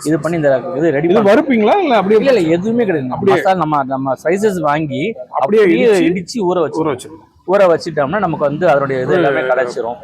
இது பண்ணி இந்த இது ரெடி வறுப்பீங்களா இல்ல அப்படியே இல்ல எதுவுமே கிடையாது அப்படியே. நம்ம நம்ம ஸ்பைசஸ் வாங்கி அப்படியே இடிச்சு ஊற வச்சு ஊற வச்சிருக்கோம் ஊற வச்சுட்டோம்னா நமக்கு வந்து அதனுடைய இது எல்லாமே கிடைச்சிரும்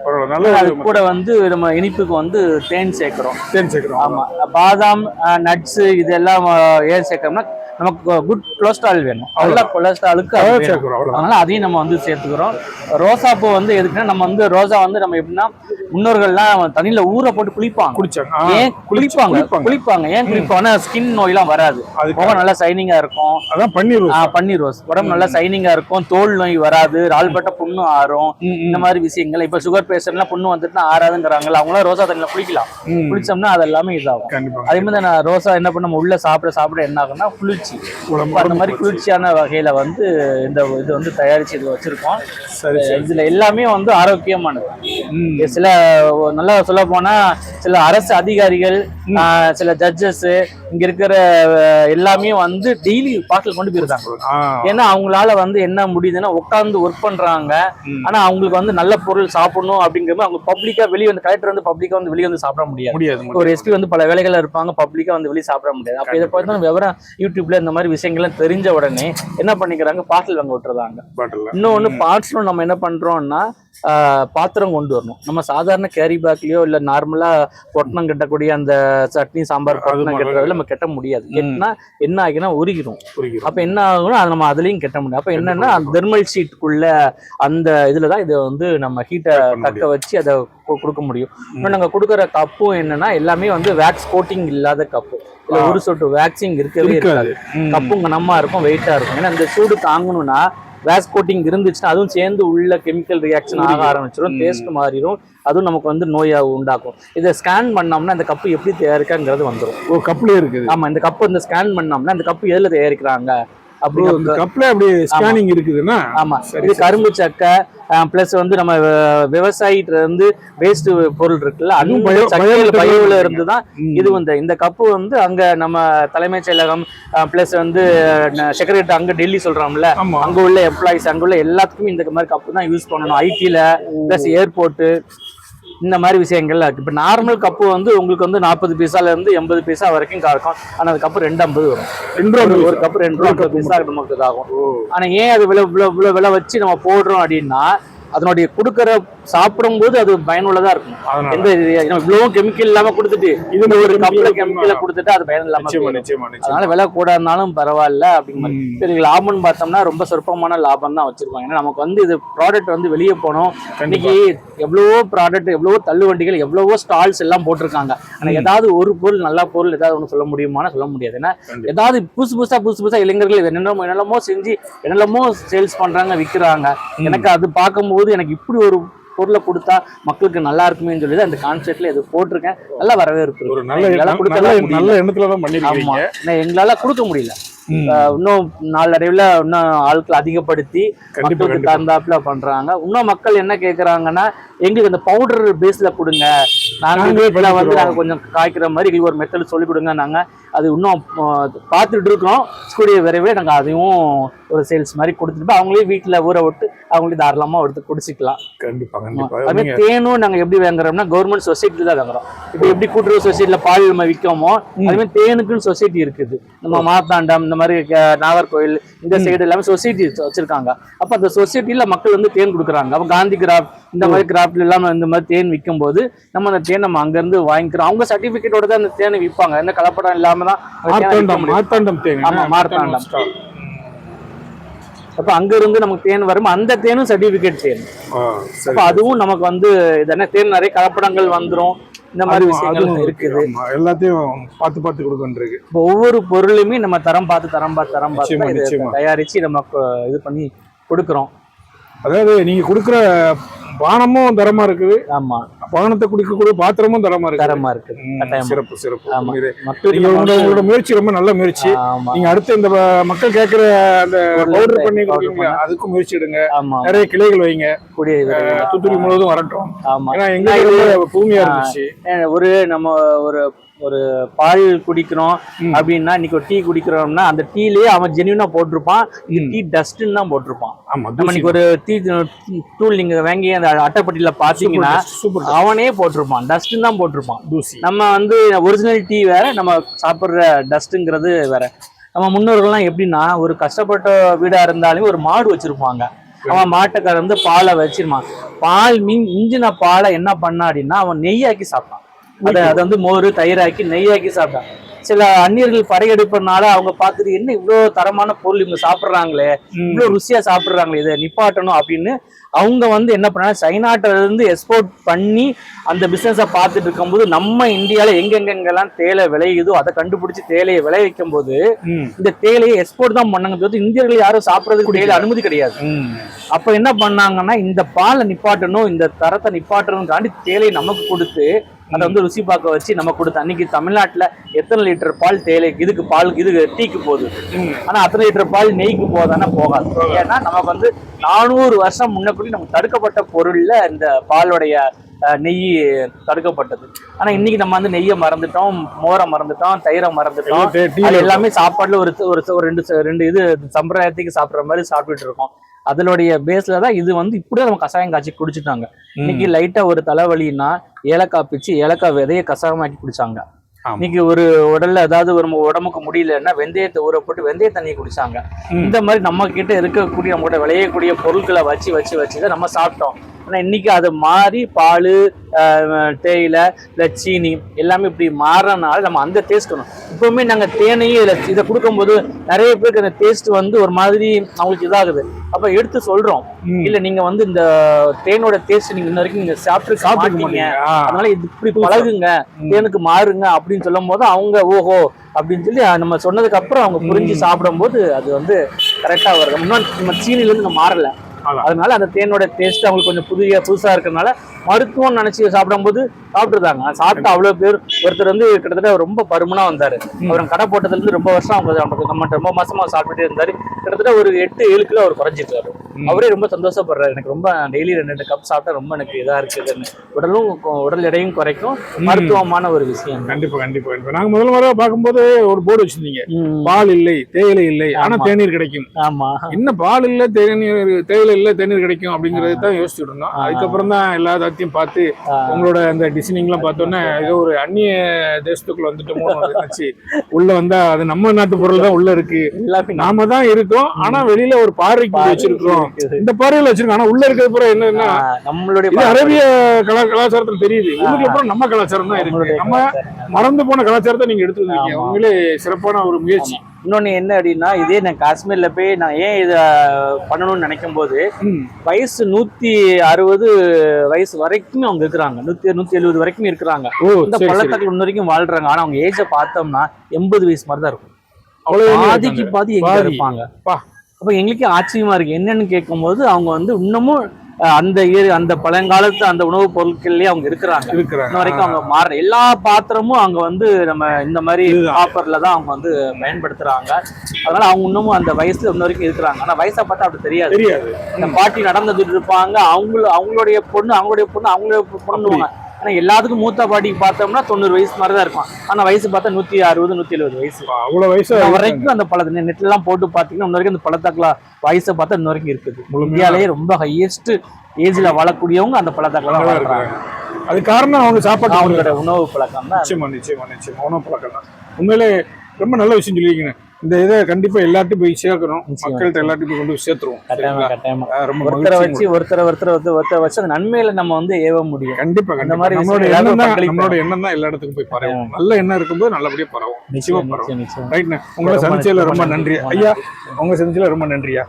அது கூட வந்து நம்ம இனிப்புக்கு வந்து தேன் சேர்க்கிறோம். தேன் சேர்க்கிறோம். ஆமா. பாதாம் நட்ஸ் இதெல்லாம் ஏன் சேர்க்கறோம்னா நமக்கு குட் கொலஸ்ட்ரால் வேணும். நல்ல கொலஸ்ட்ராலுக்கு அதனால அதையும் நம்ம வந்து சேர்த்துக்கிறோம். ரோசா பூ வந்து எதுக்குன்னா நம்ம வந்து ரோசா வந்து நம்ம எப்படின்னா முன்னோர்கள்லாம் தண்ணியில ஊற போட்டு குளிப்பாங்க. குடிச்சாங்க ஆ, ஏன் குளிப்பாங்க? குளிப்பாங்க. ஏன் குளிப்பாங்கன்னா ஸ்கின் நோய்லாம் வராது. முகம் நல்லா சைனிங்கா இருக்கும். அதான் பன்னீர் ஆ, பன்னீர் ரோஸ். உடம்பு நல்லா சைனிங்கா இருக்கும். தோல் நோய் வராது. நாள்பட்ட புண்ணு ஆறும். இந்த மாதிரி விஷயங்கள். இப்ப சுகர் பேஷண்ட்லாம் புண்ணு வந்துட்டுனா ஆறாதுங்கிறாங்கல்ல அவங்களாம் ரோசா தண்ணியில குளிக்கலாம். குளிச்சோம்னா அது எல்லாமே இதாகும். அதே மாதிரி நான் ரோசா என்ன பண்ண நம்ம உள்ள சாப்பிட சாப்பிட என்ன ஆகும்னா குளிர்ச்சி. உடம்பு- அப்ப அந்த மாதிரி குளிர்ச்சியான வகையில வந்து இந்த இது வந்து தயாரிச்சு இது வச்சிருக்கோோம். சரி இதுல எல்லாமே வந்து ஆரோக்கியமானது. சில நல்லா சொல்ல போனா சில அரசு அதிகாரிகள் சில ஜட்ஜஸ் இங்க இருக்கிற எல்லாமே வந்து டெய்லி பாட்டில் கொண்டு போயிருக்காங்க. ஏன்னா அவங்களால வந்து என்ன முடியுதுன்னா உட்கார்ந்து ஒர்க் பண்றாங்க. ஆனா அவங்களுக்கு வந்து நல்ல பொருள் சாப்பிடணும் அப்படிங்கிறது அவங்க பப்ளிக்கா வெளியே வந்து கலெக்டர் வந்து பப்ளிக்கா வந்து வெளியே வந்து சாப்பிட முடியாது. ஒரு எஸ்பி வந்து பல வேலைகள் இருப்பாங்க பப்ளிக்கா வந்து வெளியே சாப்பிட முடியாது. அப்ப இதை பார்த்து விவரம் யூடியூப்ல இந்த மாதிரி விஷயங்கள்லாம் தெரிஞ்ச உடனே என்ன பண்ணிக்கிறாங்க? பாட்டில் வாங்க விட்டுறாங்க. பாட்டில். இன்னொன்னு பார்ட்ஸ்ல நம்ம என்ன பண்றோம்னா பாத்திரம் கொண்டு வரணும். நம்ம சாதாரண கேரி பேக்லயோ இல்ல நார்மலா பொட்டணம் கட்டக்கூடிய அந்த சட்னி சாம்பார் பொட்டணம் கட்டுறதுல நம்ம கட்ட முடியாது. கெட்டினா என்ன ஆகினா உருகிடும் அப்ப என்ன ஆகும்னா அது நம்ம அதுலயும் கட்ட முடியும். அப்ப என்னன்னா தெர்மல் ஷீட்டுக்குள்ள அந்த இதுல தான் இதை வந்து நம்ம ஹீட்டை தக்க வச்சு அதை கொடுக்க முடியும். இன்னும் நாங்க கொடுக்குற கப்பும் என்னன்னா எல்லாமே வந்து வேக்ஸ் கோட்டிங் இல்லாத கப்பு இல்ல. ஒரு சொட்டு வேக்சிங் இருக்கவே இருக்காது. இருக்காது. ம். கப்பும் கனமா இருக்கும் வெயிட்டா இருக்கும். ஏன்னா இந்த சூடு தாங்கணும்னா வேக்ஸ் கோட்டிங் இருந்துச்சுன்னா அதுவும் சேர்ந்து உள்ள கெமிக்கல் ரியாக்ஷன் ஆக ஆரம்பிச்சிடும். டேஸ்ட் மாறிடும் அதுவும் நமக்கு வந்து நோயை உண்டாக்கும். இதை ஸ்கேன் பண்ணோம்னா இந்த கப்பு எப்படி தயாரிக்காங்கிறது வந்துடும் ஓ கப்லயே இருக்குது. ஆமா இந்த கப்பு இந்த ஸ்கேன் பண்ணோம்னா இந்த கப்பு எதுல தயாரிக்கிறாங்க? இந்த கப்ல அப்படி ஸ்கேனிங் இருக்குதுன்னா? ஆமா. இது. கரும்பு சக்கை பிளஸ் வந்து நம்ம விவசாயிட்ட இருந்து வேஸ்ட் பொருள் இருக்குல்ல அதுவும் பயோல இருந்து தான். இது வந்து. இந்த கப்பு வந்து அங்க நம்ம தலைமைச் செயலகம் பிளஸ் வந்து செக்ரட்டரி அங்க டெல்லி சொல்றோம்ல அங்க உள்ள எம்ப்ளாயிஸ் அங்க உள்ள எல்லாத்துக்குமே இந்த மாதிரி கப்பு தான் யூஸ் பண்ணணும். ஐடில பிளஸ் ஏர்போர்ட் இந்த மாதிரி விஷயங்கள்லாம் இருக்கு. இப்போ நார்மல் கப்பு வந்து உங்களுக்கு வந்து நாற்பது பைசால இருந்து எண்பது பைசா வரைக்கும் இருக்கும் ஆனா அந்த கப்பு ரெண்டு ஐம்பது வரும். ரெண்டு ரூபா ஒரு- கப்பு ரெண்டு ரூபா ஐம்பது பைசா நமக்கு இதாகும். ஓ. ஆனா ஏன் அது விலை இவ்வளவு இவ்வளவு விலை வச்சு நம்ம போடுறோம் அப்படின்னா அதனுடைய கொடுக்கற சாப்பிடும்போது அது பயனுள்ளதா இருக்கும். எந்த இவ்வளவு கெமிக்கல் இல்லாம கொடுத்துட்டு இது ஒரு chemical கெமிக்கலை கொடுத்துட்டு அது பயன் இல்லாம அதனால விலை கூட இருந்தாலும் பரவாயில்ல அப்படிங்கிற மாதிரி. லாபம்னு பார்த்தோம்னா ரொம்ப சொற்பமான லாபம் தான் வச்சிருப்பாங்க. ஏன்னா நமக்கு வந்து இது ப்ராடக்ட் வந்து வெளியே போனோம். இன்னைக்கு எவ்வளவோ ப்ராடக்ட் எவ்வளவோ தள்ளுவண்டிகள் எவ்வளவோ ஸ்டால்ஸ் எல்லாம் போட்டிருக்காங்க. ஆனா ஏதாவது ஒரு பொருள் நல்ல பொருள் ஏதாவது ஒன்று சொல்ல முடியுமான்னு சொல்ல முடியாது. ஏன்னா. ஏதாவது புதுசு புதுசா புதுசு புதுசா இளைஞர்கள் என்னென்னமோ என்னென்னமோ செஞ்சு என்னென்னமோ சேல்ஸ் பண்றாங்க விற்கிறாங்க எனக்கு அது பார்க்கும்போது எனக்கு இப்படி ஒரு பொருளை கொடுத்தா மக்களுக்கு நல்லா இருக்குமேன்னு சொல்லி இந்த கான்செப்ட்ல இது போட்டிருக்கேன். நல்லா வரவேற்பு. நல்ல எண்ணத்துல தான் பண்ணிருக்கீங்க. எங்களால கொடுக்க முடியல. இன்னும் நாளடைவுல இன்னும் ஆட்கள் அதிகப்படுத்தி மக்களுக்கு தகுந்தாப்புல பண்றாங்க. இன்னும் மக்கள் என்ன கேக்குறாங்கன்னா எங்களுக்கு இந்த பவுடர் பேஸ்ல கொடுங்க. நாங்க நாங்களே வந்து பண்ணிக்கிறோம். நாங்க கொஞ்சம் காய்க்கிற மாதிரி எங்களுக்கு ஒரு மெத்தட் சொல்லி கொடுங்க நாங்க அது இன்னும் பார்த்துட்டு இருக்கோம். கூடிய விரைவில் நாங்க அதையும் ஒரு சேல்ஸ் மாதிரி கொடுத்துட்டு அவங்களே வீட்டுல ஊற விட்டு அவங்களே தாராளமா எடுத்து குடிச்சிக்கலாம். கண்டிப்பா கண்டிப்பா. அதே நீங்க தேனும் நாங்க எப்படி வாங்குறோம்னா கவர்மெண்ட் சொசைட்டி தான் வாங்குறோம். இப்போ எப்படி கூட்டுறவு சொசைட்டில பால் நம்ம விற்கோமோ அதே மாதிரி தேனுக்குன்னு சொசைட்டி இருக்குது. நம்ம மார்த்தாண்டம் இந்த மாதிரி நாகர்கோயில் இந்த சைடு எல்லாமே சொசைட்டி வச்சிருக்காங்க. அப்ப அந்த சொசைட்டில மக்கள் வந்து தேன் கொடுக்குறாங்க. அப்ப காந்தி கிராஃப்ட் இந்த மாதிரி கிராஃப்ட்ல எல்லாம் இந்த மாதிரி தேன் விற்கும் போது நம்ம அந்த தேன் நம்ம அங்க இருந்து வாங்கிக்கிறோம். அவங்க சர்டிபிகேட்டோட தான் அந்த தேனை விற்பாங்க. என்ன கலப்படம் இல்லாம தான் அந்த தேனை விற்க மார்த்தாண்டம் முடியும். மார்த்தாண்டம் தேன் ஆமா, மார்த்தாண்டம். ஸ்டால். அப்ப அங்க இருந்து நமக்கு தேன் வரும் அந்த தேனும் சர்டிபிகேட் தேன். அப்ப அதுவும் நமக்கு வந்து இதென்ன தேன் நிறைய கலப்படங்கள் வந்துரும் இந்த மாதிரி விஷயங்கள் இருக்குது எல்லாத்தையும் பார்த்து பார்த்து கொடுக்கன்றிருக்கு இப்போ ஒவ்வொரு பொருளுமே நம்ம தரம் பார்த்து தரம் பார்த்து தரம் பார்த்து. தயாரிச்சு நம்ம இது பண்ணி கொடுக்குறோம் அதாவது நீங்க கொடுக்குற பானமும் தரமா இருக்குது. ஆமா. பானத்தை குடிக்கக்கூடிய பாத்திரமும் தரமா இருக்கு தரமா இருக்கு. சிறப்பு சிறப்பு. இது உங்களோட முயற்சி ரொம்ப நல்ல முயற்சி. நீங்க அடுத்து இந்த மக்கள் கேட்கிற அந்த பவுடர் பண்ணி. அதுக்கும் முயற்சி எடுங்க. நிறைய கிளைகள் வைங்க. தூத்துக்குடி முழுவதும் வரட்டும். ஆமா. ஏன்னா எங்க பூமியா இருந்துச்சு. ஒரு நம்ம ஒரு ஒரு பால் குடிக்கிறோம். அப்படின்னா இன்னைக்கு ஒரு டீ குடிக்கிறோம்னா அந்த டீலயே அவன் ஜென்யூனா போட்டிருப்பான். இது. டீ டஸ்ட்னு தான் போட்டிருப்பான். நம்ம இன்னைக்கு ஒரு டீ தூள் நீங்க வாங்கி அந்த அட்டைப்பட்டியில பாத்தீங்கன்னா அவனே போட்டிருப்பான். டஸ்ட்னு தான் போட்டிருப்பான். நம்ம வந்து ஒரிஜினல் டீ வேற நம்ம சாப்பிட்ற டஸ்ட்டுங்கிறது வேற. நம்ம முன்னோர்கள்லாம் எப்படின்னா ஒரு கஷ்டப்பட்ட வீடா இருந்தாலும் ஒரு மாடு வச்சிருப்பாங்க. அவன் மாட்டை கறந்து பாலை வச்சிருப்பான். பால் மீன் இஞ்சின பாலை என்ன பண்ணா அப்படின்னா அவன் நெய்யாக்கி சாப்பிட்டான். அதை அதை வந்து மோர் தயிராக்கி நெய்யாக்கி சாப்பிட்டான். சில அந்நியர்கள் படையெடுப்பனால அவங்க பார்த்துட்டு என்ன இவ்வளோ தரமான பொருள் இவங்க சாப்பிட்றாங்களே ம். இவ்வளோ ருசியா சாப்பிட்றாங்களே இதை நிப்பாட்டணும் அப்படின்னு அவங்க வந்து என்ன பண்ணாங்க சைனாட்டில இருந்து எக்ஸ்போர்ட் பண்ணி அந்த பிசினஸை பார்த்துட்டு இருக்கும்போது நம்ம இந்தியாவில் எங்கெங்கெங்கெல்லாம் தேயிலை விளையுதோ அதை கண்டுபிடிச்சு தேயிலையை விளைவிக்கும் போது. இந்த தேயிலையை எக்ஸ்போர்ட் தான் பண்ணாங்க இந்தியர்கள் யாரும் சாப்பிட்றதுக்கு தேயிலை அனுமதி கிடையாது. அப்ப என்ன பண்ணாங்கன்னா இந்த பாலை நிப்பாட்டணும் இந்த தரத்தை நிப்பாட்டணும்காண்டி தேயிலையை நமக்கு கொடுத்து அதை வந்து ருசி பார்க்க வச்சு நம்ம கொடுத்து அன்னைக்கு தமிழ்நாட்டுல எத்தனை லிட்டர் பால் தேயிலை இதுக்கு பால் இது டீக்கு போகுது ம். ஆனா அத்தனை லிட்டர் பால் நெய்க்கு போதானா போகாது ஏன்னா நமக்கு வந்து நானூறு வருஷம் முன்னக்கூடி நமக்கு தடுக்கப்பட்ட பொருள்ல இந்த பாலுடைய நெய் தடுக்கப்பட்டது? ஆனா இன்னைக்கு நம்ம வந்து நெய்யை மறந்துட்டோம் மோரை மறந்துட்டோம் தயிரை மறந்துட்டோம். எல்லாம் சாப்பாடுல ஒரு ஒரு ரெண்டு ரெண்டு இது சம்பிரதாயத்துக்கு சாப்பிடுற மாதிரி சாப்பிட்டுட்டு இருக்கோம். அதனுடைய பேஸ்ல தான் இது வந்து இப்படியே நம்ம கஷாயம் காய்ச்சி குடிச்சிட்டாங்க. இன்னைக்கு லைட்டா ஒரு தலைவலின்னா ஏலக்காய் பிச்சு ஏலக்காய் விதைய கஷாயமாக்கி குடிச்சாங்க. இன்னைக்கு ஒரு உடல்ல ஏதாவது ஒரு உடம்புக்கு முடியலன்னா வெந்தயத்தை ஊற போட்டு வெந்தய தண்ணியை குடிச்சாங்க. இந்த மாதிரி நம்ம கிட்ட இருக்கக்கூடிய நம்ம கிட்ட விளையக்கூடிய பொருட்களை வச்சு வச்சு வச்சு தான் நம்ம சாப்பிட்டோம். ஆனா இன்னைக்கு அது மாறி பால் தேயிலை இல்லை சீனி எல்லாமே இப்படி மாறனால நம்ம அந்த டேஸ்ட் வேணும் இப்பவுமே நாங்க தேனையும் இதில் இதை கொடுக்கும்போது நிறைய பேருக்கு அந்த டேஸ்ட் வந்து ஒரு மாதிரி அவங்களுக்கு இதாகுது. அப்ப எடுத்து சொல்றோம். ம். இல்ல நீங்க வந்து இந்த தேனோட டேஸ்ட் நீங்க இன்ன வரைக்கும் நீங்க சாப்பிட்டு. ஆ. அதனால இது இப்படி பழகுங்க. தேனுக்கு மாறுங்க அப்படின்னு சொல்லும் போது அவங்க ஓஹோ அப்படின்னு சொல்லி நம்ம சொன்னதுக்கு அப்புறம் அவங்க புரிஞ்சு சாப்பிடும்போது அது வந்து கரெக்டா வருது. முன்னாடி நம்ம சீனில இருந்து நம்ம மாறல. அதனால அந்த தேனோட டேஸ்ட் அவங்களுக்கு கொஞ்சம் புதிய புதுசா இருக்கறனால மருத்துவம் நினைச்சு சாப்பிடும்போது சாப்பிட்டுருந்தாங்க சாப்பிட்டு அவ்வளவு பேர் ஒருத்தர் வந்து கிட்டத்தட்ட ரொம்ப பருமனா வந்தாரு. அவர் கடை போட்டதுல இருந்து ரொம்ப வருஷம் அவங்க நமக்கு நம்ம ரொம்ப மாசமா சாப்பிட்டுட்டே இருந்தாரு. கிட்டத்தட்ட ஒரு எட்டு ஏழு கிலோ அவர் குறைஞ்சிட்டாரு அவரே ரொம்ப சந்தோஷப்படுறாரு. எனக்கு ரொம்ப டெய்லி ரெண்டு ரெண்டு கப் சாப்பிட்டா ரொம்ப எனக்கு இதா இருக்குதுன்னு. உடலும் உடல் எடையும் குறைக்கும். மருத்துவமான ஒரு விஷயம். கண்டிப்பா கண்டிப்பா. இப்ப நாங்க முதல் முறை பார்க்கும்போது ஒரு போர்டு வச்சிருந்தீங்க. பால் இல்லை தேயிலை இல்லை ஆனா ஆமா. தேநீர் கிடைக்கும். ஆமா. என்ன பால் இல்ல தேநீர் தேயிலை இல்ல தேநீர் கிடைக்கும் அப்படிங்கறது தான் யோசிச்சுட்டு இருந்தோம். அதுக்கப்புறம் தான் எல்லா தத்தையும் பார்த்து. உங்களோட அந்த டிசைனிங் எல்லாம் பார்த்தோன்னே ஏதோ ஒரு அந்நிய தேசத்துக்குள்ள வந்துட்டோமோ நினைச்சு உள்ள வந்தா அது நம்ம நாட்டு பொருள் தான் உள்ள இருக்கு. நாம தான் இருக்கோம். ஆனா வெளியில ஒரு பார்வைக்கு பார்வை வச்சிருக்கிறோம். இந்த பார்வையில வச்சிருக்கோம். ஆனா உள்ள இருக்கிறது பூரா என்னன்னா நம்மளுடைய அரேபிய கலா கலாச்சாரத்துல தெரியுது. உள்ளுக்குள்ள பூரா நம்ம கலாச்சாரம் தான் இருக்கு. நம்ம மறந்து போன கலாச்சாரத்தை நீங்க எடுத்து வந்திருக்கீங்க. உண்மையிலே சிறப்பான ஒரு முயற்சி. இன்னொன்னு என்ன அப்படின்னா இதே நான் காஷ்மீர்ல போய் நான் ஏன் இதை பண்ணணும்னு நினைக்கும் போது. வயசு நூத்தி அறுபது வயசு வரைக்கும் அவங்க இருக்கிறாங்க நூத்தி நூத்தி எழுபது வரைக்கும் இருக்கிறாங்க இந்த. பள்ளத்தாக்குல இன்ன வரைக்கும் வாழ்றாங்க ஆனா அவங்க ஏஜை பார்த்தோம்னா எண்பது வயசு மாதிரி தான் இருக்கும் அவ்வளவு ஏழை பாதிக்கு. பாதி எங்க. இருப்பாங்க. அப்ப எங்களுக்கே ஆச்சரியமா இருக்கு என்னன்னு கேட்கும்போது அவங்க வந்து இன்னமும் அந்த அந்த பழங்காலத்து அந்த உணவுப் பொருட்கள்லயே அவங்க இருக்கிறாங்க. இருக்கிறாங்க. இன்ன வரைக்கும் அவங்க மாற எல்லா பாத்திரமும் அங்க வந்து நம்ம இந்த மாதிரி. காப்பர்ல தான் அவங்க வந்து பயன்படுத்துறாங்க. அதனால அவங்க இன்னமும் அந்த வயசுல இன்ன வரைக்கும் இருக்கிறாங்க. ஆனா வயசை பார்த்தா அப்படி தெரியாது. தெரியாது. பாட்டி நடந்துட்டு இருப்பாங்க. அவங்கள அவங்களுடைய பொண்ணு அவங்களுடைய பொண்ணு அவங்களுடைய பொண்ணுவாங்க ஆனா எல்லாத்துக்கும் மூத்த பாட்டிக்கு பார்த்தோம்னா தொண்ணூறு வயசு மாதிரி தான் இருக்கும். ஆனா வயசு பார்த்தா நூத்தி அறுபது நூத்தி எழுபது வயசு. பா, அவ்வளவு வயசு வரைக்கும் அந்த பழத்தை நெட்ல எல்லாம் போட்டு பாத்தீங்கன்னா இன்ன வரைக்கும் அந்த பழத்தாக்கல வயசை பார்த்தா இன்ன வரைக்கும் இருக்குது. முழுமையா இந்தியாலேயே ரொம்ப ஹையஸ்ட் ஏஜ்ல வாழக்கூடியவங்க அந்த பழத்தாக்கல தான் வாழ்றாங்க. அது காரணம் அவங்க சாப்பாட்டு அவங்களோட உணவு பழக்கம் தான் நிச்சயமா நிச்சயமா நிச்சயமா. உணவு பழக்கம் தான் உண்மையிலே ரொம்ப நல்ல விஷயம் சொல்லியிருக்கீங்க. இந்த இதை கண்டிப்பா எல்லாத்தையும் போய் சேர்க்கணும். மக்கள்கிட்ட எல்லாத்தையும் போய் கொண்டு போய் சேர்த்துருவோம். கட்டாயமா? கட்டாயமா. ரொம்ப ஒருத்தரை வச்சு ஒருத்தரை ஒருத்தரை ஒருத்தர் ஒருத்தரை வச்சு அந்த நன்மையில நம்ம வந்து ஏவ முடியும். கண்டிப்பா கண்டிப்பா. மாதிரி நம்மளோட எண்ணம் தான் நம்மளோட எண்ணம் தான் எல்லா இடத்துக்கும் போய் பரவும். நல்ல எண்ணம் இருக்கும்போது நல்லபடியா பரவும். நிச்சயமா பரவும் ரைட்ண்ணே உங்களை சந்திச்சதுல ரொம்ப நன்றி. நன்றி. ஐயா உங்க சந்திச்சதுல ரொம்ப நன்றியா?